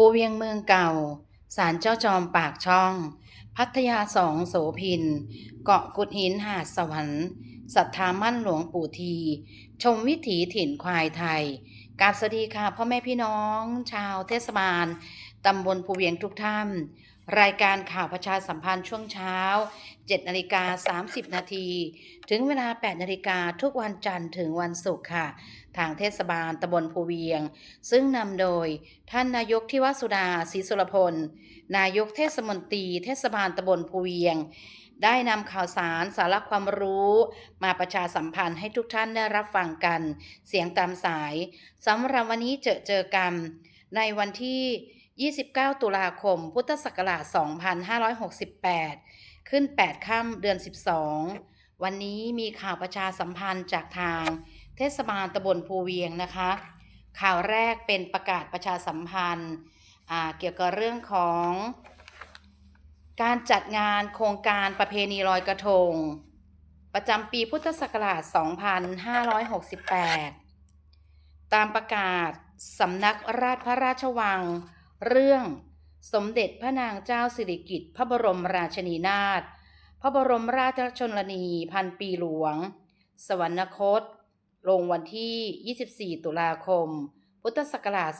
ภูเวียงเมืองเก่า ศาลเจ้าจอมปากช่อง พัทยาสองโสพิน เกาะกุดหินหาดสวรรค์ศรัทธามั่นหลวงปู่ที ชมวิถีถิ่นควายไทยกราบสวัสดีค่ะพ่อแม่พี่น้อง ชาวเทศบาล ตำบลภูเวียงทุกท่าน รายการข่าวประชาสัมพันธ์ช่วงเช้า 7นาฬิกา30 นาที ถึงเวลา 8นาฬิกาทุกวันจันทร์ถึงวันศุกร์ค่ะ ทางเทศบาลตำบลภูเวียง ซึ่งนำโดยท่านนายกทิวสุดาศรีสุรพล นายกเทศมนตรี เทศบาลตำบลภูเวียง ได้นำข่าวสารสาระความรู้ มาประชาสัมพันธ์ให้ทุกท่านได้รับฟังกัน เสียงตามสายสำหรับวันนี้เจอเจอกันในวันที่ 29 ตุลาคม พุทธศักราช 2568 ขึ้น 8 ค่ำเดือน 12 วันนี้มีข่าวประชาสัมพันธ์จากทางเทศบาลตำบลภูเวียงนะคะ ข่าวแรกเป็นประกาศประชาสัมพันธ์เกี่ยวกับเรื่องของการจัดงานโครงการประเพณีลอยกระทง ประจำปีพุทธศักราช 2568 ตามประกาศสำนักราชพระราชวัง เรื่อง สมเด็จพระนางเจ้าสิริกิติ์พระบรมราชินีนาถพระบรมราชชนนีพันปีหลวง สวรรคต ลงวันที่ 24 ตุลาคม พุทธศักราช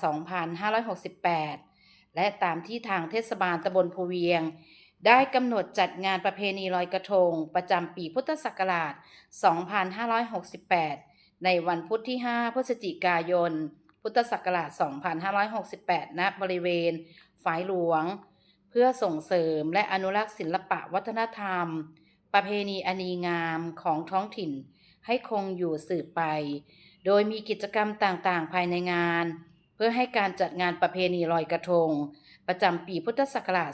2568 และตามที่ทางเทศบาลตำบลภูเวียง ได้กำหนดจัดงานประเพณีลอยกระทง ประจำปีพุทธศักราช 2568 ในวันพุธที่ 5 พฤศจิกายน พุทธศักราช 2568 ณ บริเวณ ฝายหลวง เพื่อส่งเสริมและอนุรักษ์ศิลปะวัฒนธรรม ประเพณีอันีงามของท้องถิ่น ให้คงอยู่สืบไป โดยมีกิจกรรมต่างๆ ภายในงาน เพื่อให้การจัดงานประเพณีลอยกระทง ประจำปีพุทธศักราช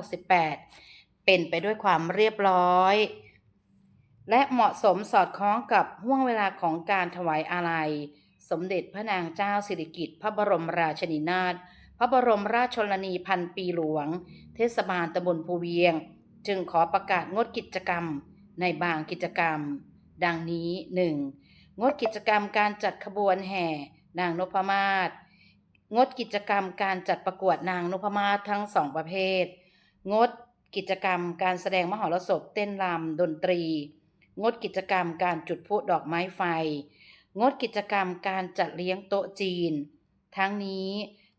2568 เป็นไปด้วยความเรียบร้อยและเหมาะสมสอดคล้องกับห่วงเวลาของการถวายอาลัย สมเด็จพระนางเจ้าสิริกิติ์พระบรมราชินีนาถพระบรมราชชนนีพันปีหลวง เทศบาลตำบลภูเวียง จึงขอประกาศงดกิจกรรมในบางกิจกรรม ดังนี้ 1. งดกิจกรรมการจัดขบวนแห่นางนพมาศงดกิจกรรมการจัดประกวดนางนพมาศทั้งสองประเภท งดกิจกรรมการแสดงมหรสพเต้นรำดนตรี งดกิจกรรมการจุดพลุดอกไม้ไฟ งดกิจกรรมการจัดเลี้ยงโต๊ะจีน ทั้งนี้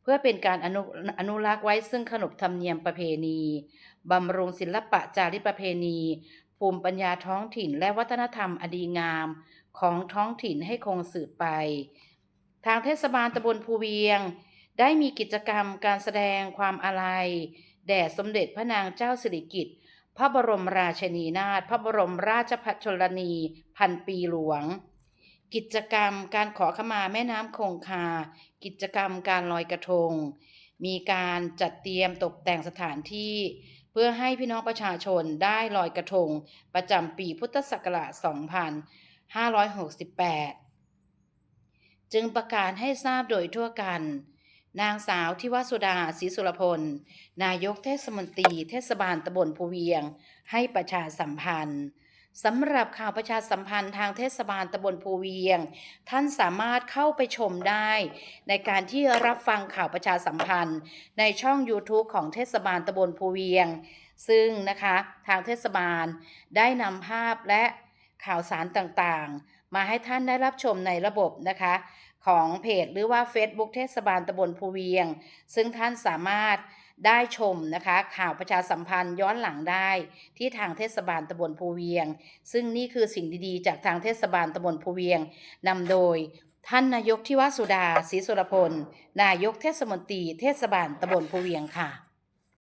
เพื่อเป็นการอนุอนรักษ์ไว้ซึ่งขนบธรรมเนียมประเพณี บำรุงศิลปะจารีตประเพณี ภูมิปัญญาท้องถิ่นและวัฒนธรรมอดีงามของท้องถิ่นให้คงสืบไป ทางเทศบาลตำบลภูเวียง ได้มีกิจกรรมการแสดงความอาลัยแด่สมเด็จพระนางเจ้าสิริกิติ์พระบรมราชินีนาถพระบรมราชชนนี พันปีหลวง กิจกรรมการขอขมาแม่น้ำคงคา กิจกรรมการลอยกระทง มีการจัดเตรียมตกแต่งสถานที่ เพื่อให้พี่น้องประชาชนได้ลอยกระทง ประจำปีพุทธศักราช 2568 จึงประกาศให้ทราบโดยทั่วกัน นางสาวทิวสุดาศรีสุรพล นายกเทศมนตรี เทศบาลตำบลภูเวียง ให้ประชาสัมพันธ์ สำหรับข่าวประชาสัมพันธ์ทางเทศบาลตำบลภูเวียง ท่านสามารถเข้าไปชมได้ ในการที่รับฟังข่าวประชาสัมพันธ์ ในช่อง YouTube ของเทศบาลตำบลภูเวียง ซึ่งนะคะทางเทศบาลได้นำภาพและข่าวสารต่างๆ มาให้ท่านได้รับชมในระบบนะคะ ของเพจหรือว่า Facebook เทศบาลตำบลภูเวียง ซึ่งท่านสามารถ ได้ชมนะคะ ข่าวประชาสัมพันธ์ย้อนหลังได้ที่ทางเทศบาลตำบลภูเวียง ซึ่งนี่คือสิ่งดีๆ จากทางเทศบาลตำบลภูเวียงนำโดย ท่านนายกทิวสุดาศรีสุรพล นายกเทศมนตรีเทศบาลตำบลภูเวียงค่ะ